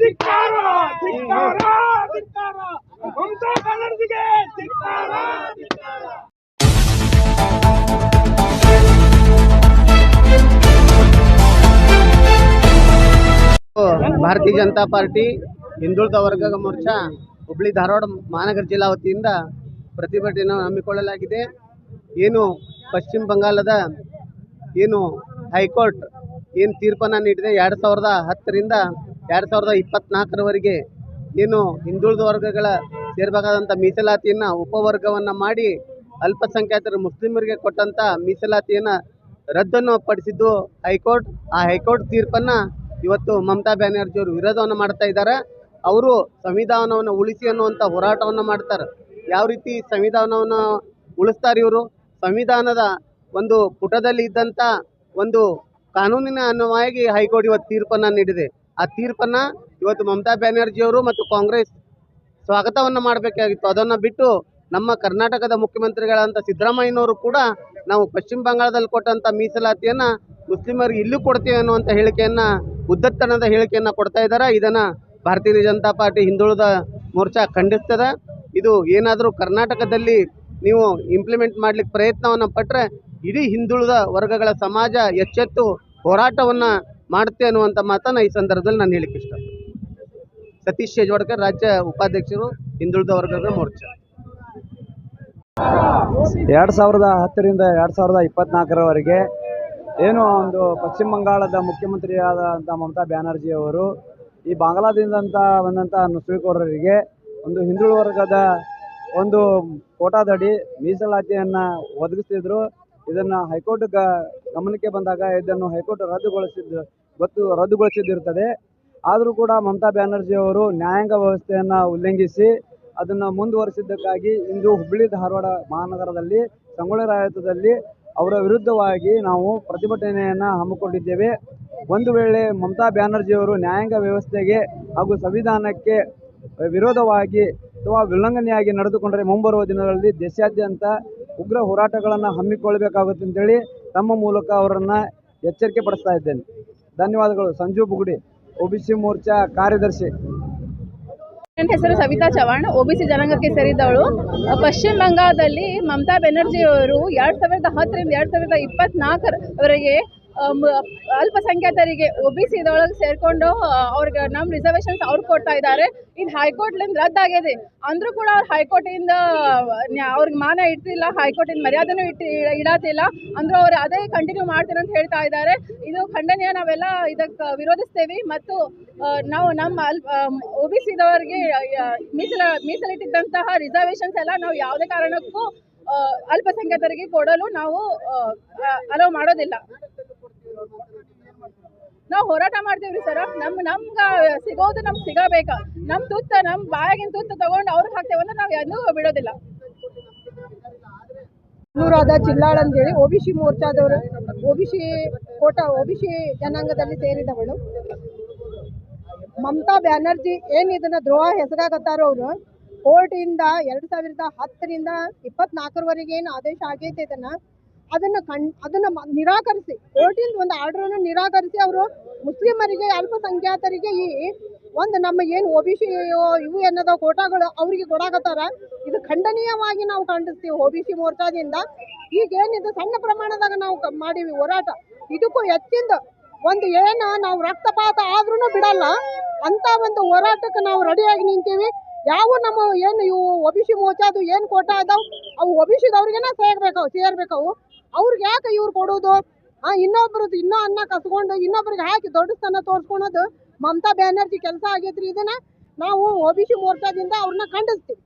ಧಿಕ್ಕಾರ ಧಿಕ್ಕಾರ ಧಿಕ್ಕಾರ. ಮಮತಾ ಬ್ಯಾನರ್ಜಿಗೆ ಧಿಕ್ಕಾರ ಧಿಕ್ಕಾರ. ಭಾರತೀಯ ಜನತಾ ಪಾರ್ಟಿ ಹಿಂದುಳಿದ ವರ್ಗದ ಮೋರ್ಚಾ ಹುಬ್ಳಿ ಧಾರವಾಡ ಮಹಾನಗರ ಜಿಲ್ಲಾ ವತಿಯಿಂದ ಪ್ರತಿಭಟನೆಯನ್ನು ಹಮ್ಮಿಕೊಳ್ಳಲಾಗಿದೆ. ಏನು ಪಶ್ಚಿಮ ಬಂಗಾಲದ ಏನು ಹೈಕೋರ್ಟ್ ಏನು ತೀರ್ಪನ್ನು ನೀಡಿದೆ? ಎರಡು ಸಾವಿರದ ಹತ್ತರಿಂದ ಎರಡು ಸಾವಿರದ ಇಪ್ಪತ್ನಾಲ್ಕರವರೆಗೆ ಏನು ಹಿಂದುಳಿದ ವರ್ಗಗಳ ಸೇರಬೇಕಾದಂಥ ಮೀಸಲಾತಿಯನ್ನು ಉಪವರ್ಗವನ್ನು ಮಾಡಿ ಅಲ್ಪಸಂಖ್ಯಾತರು ಮುಸ್ಲಿಮರಿಗೆ ಕೊಟ್ಟಂಥ ಮೀಸಲಾತಿಯನ್ನು ರದ್ದನ್ನು ಪಡಿಸಿದ್ದು ಹೈಕೋರ್ಟ್. ಆ ಹೈಕೋರ್ಟ್ ತೀರ್ಪನ್ನು ಇವತ್ತು ಮಮತಾ ಬ್ಯಾನರ್ಜಿ ಅವರು ವಿರೋಧವನ್ನು ಮಾಡ್ತಾ ಇದ್ದಾರೆ. ಅವರು ಸಂವಿಧಾನವನ್ನು ಉಳಿಸಿ ಅನ್ನುವಂಥ ಹೋರಾಟವನ್ನು ಮಾಡ್ತಾರೆ. ಯಾವ ರೀತಿ ಸಂವಿಧಾನವನ್ನು ಉಳಿಸ್ತಾರೆ ಇವರು? ಸಂವಿಧಾನದ ಒಂದು ಪುಟದಲ್ಲಿ ಇದ್ದಂಥ ಒಂದು ಕಾನೂನಿನ ಅನ್ವಯವಾಗಿ ಹೈಕೋರ್ಟ್ ಇವತ್ತು ತೀರ್ಪನ್ನು ನೀಡಿದೆ. ಆ ತೀರ್ಪನ್ನು ಇವತ್ತು ಮಮತಾ ಬ್ಯಾನರ್ಜಿಯವರು ಮತ್ತು ಕಾಂಗ್ರೆಸ್ ಸ್ವಾಗತವನ್ನು ಮಾಡಬೇಕಾಗಿತ್ತು. ಅದನ್ನು ಬಿಟ್ಟು ನಮ್ಮ ಕರ್ನಾಟಕದ ಮುಖ್ಯಮಂತ್ರಿಗಳಂತ ಸಿದ್ದರಾಮಯ್ಯನವರು ಕೂಡ ನಾವು ಪಶ್ಚಿಮ ಬಂಗಾಳದಲ್ಲಿ ಕೊಟ್ಟಂಥ ಮೀಸಲಾತಿಯನ್ನು ಮುಸ್ಲಿಮರಿಗೆ ಇಲ್ಲೂ ಕೊಡ್ತೀವಿ ಅನ್ನುವಂಥ ಹೇಳಿಕೆಯನ್ನು ಉದ್ದತ್ತನದ ಹೇಳಿಕೆಯನ್ನು ಕೊಡ್ತಾ ಇದ್ದಾರೆ. ಇದನ್ನು ಭಾರತೀಯ ಜನತಾ ಪಾರ್ಟಿ ಹಿಂದುಳಿದ ಮೋರ್ಚಾ ಖಂಡಿಸ್ತದೆ. ಇದು ಏನಾದರೂ ಕರ್ನಾಟಕದಲ್ಲಿ ನೀವು ಇಂಪ್ಲಿಮೆಂಟ್ ಮಾಡ್ಲಿಕ್ಕೆ ಪ್ರಯತ್ನವನ್ನು ಪಟ್ಟರೆ ಇಡೀ ಹಿಂದುಳಿದ ವರ್ಗಗಳ ಸಮಾಜ ಎಚ್ಚೆತ್ತು ಹೋರಾಟವನ್ನು ಮಾಡುತ್ತೆ ಅನ್ನುವಂಥ ಮಾತನ್ನು ಈ ಸಂದರ್ಭದಲ್ಲಿ ನಾನು ಹೇಳಿಕ್ಕೆ ಇಷ್ಟ ಸತೀಶ್ ಯಜವಾಡ್ಕರ್ ರಾಜ್ಯ ಉಪಾಧ್ಯಕ್ಷರು, ಹಿಂದುಳಿದ ವರ್ಗದ ಮೋರ್ಚಾ. ಎರಡು ಸಾವಿರದ ಹತ್ತರಿಂದ ಎರಡು ಸಾವಿರದ ಇಪ್ಪತ್ನಾಲ್ಕರವರೆಗೆ ಏನು ಒಂದು ಪಶ್ಚಿಮ ಬಂಗಾಳದ ಮುಖ್ಯಮಂತ್ರಿಯಾದಂಥ ಮಮತಾ ಬ್ಯಾನರ್ಜಿ ಅವರು ಈ ಬಾಂಗ್ಲಾದಿಂದ ಬಂದಂಥ ನುಸುಳುಕೋರರಿಗೆ ಒಂದು ಹಿಂದುಳಿದ ವರ್ಗದ ಒಂದು ಕೋಟಾದಡಿ ಮೀಸಲಾತಿಯನ್ನು ಒದಗಿಸ್ತಿದ್ರು. ಇದನ್ನು ಹೈಕೋರ್ಟ್ ಗಮನಕ್ಕೆ ಬಂದಾಗ ಇದನ್ನು ಹೈಕೋರ್ಟ್ ರದ್ದುಗೊಳಿಸಿದ್ದು ಗೊತ್ತು ರದ್ದುಗೊಳಿಸಿದ್ದಿರ್ತದೆ ಆದರೂ ಕೂಡ ಮಮತಾ ಬ್ಯಾನರ್ಜಿ ಅವರು ನ್ಯಾಯಾಂಗ ವ್ಯವಸ್ಥೆಯನ್ನು ಉಲ್ಲಂಘಿಸಿ ಅದನ್ನು ಮುಂದುವರಿಸಿದ್ದಕ್ಕಾಗಿ ಇಂದು ಹುಬ್ಬಳ್ಳಿ ಧಾರವಾಡ ಮಹಾನಗರದಲ್ಲಿ ಸಂಗೊಳ್ಳಿ ರಾಯತದಲ್ಲಿ ಅವರ ವಿರುದ್ಧವಾಗಿ ನಾವು ಪ್ರತಿಭಟನೆಯನ್ನು ಹಮ್ಮಿಕೊಂಡಿದ್ದೇವೆ. ಒಂದು ವೇಳೆ ಮಮತಾ ಬ್ಯಾನರ್ಜಿಯವರು ನ್ಯಾಯಾಂಗ ವ್ಯವಸ್ಥೆಗೆ ಹಾಗೂ ಸಂವಿಧಾನಕ್ಕೆ ವಿರೋಧವಾಗಿ ಅಥವಾ ಉಲ್ಲಂಘನೆಯಾಗಿ ನಡೆದುಕೊಂಡರೆ ಮುಂಬರುವ ದಿನಗಳಲ್ಲಿ ದೇಶಾದ್ಯಂತ ಉಗ್ರ ಹೋರಾಟಗಳನ್ನು ಹಮ್ಮಿಕೊಳ್ಳಬೇಕಾಗುತ್ತೆ ಅಂತೇಳಿ ತಮ್ಮ ಮೂಲಕ ಅವರನ್ನು ಎಚ್ಚರಿಕೆ ಪಡಿಸ್ತಾ ಇದ್ದೇನೆ. ಧನ್ಯವಾದಗಳು. ಸಂಜು ಬುಗುಡಿ ಒಬಿಸಿ ಮೋರ್ಚಾ ಕಾರ್ಯದರ್ಶಿ. ನನ್ನ ಹೆಸರು ಸವಿತಾ ಚವಾಣ್ ಒಬಿಸಿ ಜನಾಂಗಕ್ಕೆ ಸೇರಿದವಳು ಪಶ್ಚಿಮ ಬಂಗಾಳದಲ್ಲಿ ಮಮತಾ ಬ್ಯಾನರ್ಜಿ ಅವರು ಎರಡ್ ಸಾವಿರದ ಹತ್ತರಿಂದ ಎರಡ್ ಸಾವಿರದ ಇಪ್ಪತ್ನಾಲ್ಕರವರೆಗೆ ಅಲ್ಪಸಂಖ್ಯಾತರಿಗೆ ಒ ಬಿ ಸಿ ಇದೊಳಗೆ ಸೇರ್ಕೊಂಡು ಅವ್ರಿಗೆ ನಮ್ಮ ರಿಸರ್ವೇಷನ್ಸ್ ಅವ್ರು ಕೊಡ್ತಾ ಇದ್ದಾರೆ. ಇದು ಹೈಕೋರ್ಟ್ಲಿಂದ ರದ್ದಾಗಿದೆ. ಅಂದರೂ ಕೂಡ ಅವ್ರು ಹೈಕೋರ್ಟಿಂದ ಅವ್ರಿಗೆ ಮಾನ ಇಡ್ತಿಲ್ಲ, ಹೈಕೋರ್ಟಿನ ಮರ್ಯಾದೆನೂ ಇಟ್ಟು ಇಡತ್ತಿಲ್ಲ ಅಂದರೂ ಅವ್ರು ಅದೇ ಕಂಟಿನ್ಯೂ ಮಾಡ್ತೀನಿ ಅಂತ ಹೇಳ್ತಾ ಇದ್ದಾರೆ. ಇದು ಖಂಡನೀಯ, ನಾವೆಲ್ಲ ಇದಕ್ಕೆ ವಿರೋಧಿಸ್ತೇವೆ ಮತ್ತು ನಾವು ನಮ್ಮ ಅಲ್ ಒ ಬಿ ಸಿದವರಿಗೆ ಮೀಸಲ, ಮೀಸಲಿಟ್ಟಿದ್ದಂತಹ ರಿಸರ್ವೇಶನ್ಸ್ ಎಲ್ಲ ನಾವು ಯಾವುದೇ ಕಾರಣಕ್ಕೂ ಅಲ್ಪಸಂಖ್ಯಾತರಿಗೆ ಕೊಡಲು ನಾವು ಅಲೋ ಮಾಡೋದಿಲ್ಲ. ನಾವು ಹೋರಾಟ ಮಾಡ್ತೀವ್ರಿ ಸರ್ ನಮ್, ನಮ್ಗ ಸಿಗೋದು ನಮ್ಗೆ ಸಿಗಬೇಕ. ನಮ್ ತುತ್ತ, ನಮ್ ಬಾಯಾಗಿನ ತುತ್ತ ತಗೊಂಡು ಅವ್ರಿಗೆ ಹಾಕ್ತೇವೆ ಅಂದ್ರೆ ನಾವು ಯಾರು ಬಿಡೋದಿಲ್ಲ. ನೂರಾದ ಚಿಲ್ಲಾಳ್ ಅಂತೇಳಿ ಒ ಬಿ ಸಿ ಮೋರ್ಚಾದವರು ಒ ಬಿ ಸಿ ಕೋಟ ಒ ಜನಾಂಗದಲ್ಲಿ ಸೇರಿದವಳು. ಮಮತಾ ಬ್ಯಾನರ್ಜಿ ಏನು ಇದನ್ನ ದ್ರೋಹ ಹೆಸರಾಗತ್ತಾರೋ ಅವರು, ಕೋರ್ಟಿಂದ ಎರಡು ಸಾವಿರದ ಹತ್ತರಿಂದ ಇಪ್ಪತ್ನಾಲ್ಕರವರೆಗೆ ಏನು ಆದೇಶ ಆಗೈತೆ ಇದನ್ನ. ಅದನ್ನ ಕಣ್, ಅದನ್ನ ನಿರಾಕರಿಸಿ. ಕೋರ್ಟಿಂದ ಒಂದು ಆರ್ಡರನ್ನು ನಿರಾಕರಿಸಿ ಅವರು ಮುಸ್ಲಿಮರಿಗೆ, ಅಲ್ಪಸಂಖ್ಯಾತರಿಗೆ ಈ ಒಂದು ನಮ್ಮ ಏನು ಒ ಬಿ ಸಿ ಇವು ಏನದ ಕೋಟಾಗಳು ಅವರಿಗೆ ಕೊಡಾಕತ್ತಾರ. ಇದು ಖಂಡನೀಯವಾಗಿ ನಾವು ಖಂಡಿಸ್ತೀವಿ ಒ ಬಿ ಸಿ ಮೋರ್ಚಾದಿಂದ. ಈಗ ಏನಿದೆ ಸಣ್ಣ ಪ್ರಮಾಣದಾಗ ನಾವು ಮಾಡೀವಿ ಹೋರಾಟ. ಇದಕ್ಕೂ ಹೆಚ್ಚಿಂದ ಒಂದು ಏನು ನಾವು ರಕ್ತಪಾತ ಆದ್ರೂ ಬಿಡಲ್ಲ. ಅಂತ ಒಂದು ಹೋರಾಟಕ್ಕೆ ನಾವು ರೆಡಿಯಾಗಿ ನಿಂತೀವಿ. ಯಾವ ನಮ್ಮ ಏನು ಇವು ಒ ಬಿ ಸಿ ಮೋರ್ಚಾದು ಏನು ಕೋಟ ಅದಾವ, ಅವು ಒ ಬಿ ಸಿದವ್ರಿಗೇನ ಸೇರ್ಬೇಕು ಸೇರ್ಬೇಕವು ಅವ್ರಿಗೆ ಯಾಕೆ ಇವ್ರು ಕೊಡೋದು ಆ, ಇನ್ನೊಬ್ರದ್ದು ಇನ್ನೂ ಅನ್ನ ಕಸ್ಕೊಂಡು ಇನ್ನೊಬ್ರಿಗೆ ಹಾಕಿ ದೊಡ್ಡ ಸ್ಥಾನ ತೋರಿಸ್ಕೊಳೋದು ಮಮತಾ ಬ್ಯಾನರ್ಜಿ ಕೆಲಸ ಆಗೈತ್ರಿ ಇದನ್ನ ನಾವು ಒ ಬಿ ಸಿ ಮೋರ್ಚಾದಿಂದ ಅವ್ರನ್ನ ಖಂಡಿಸ್ತೀವಿ.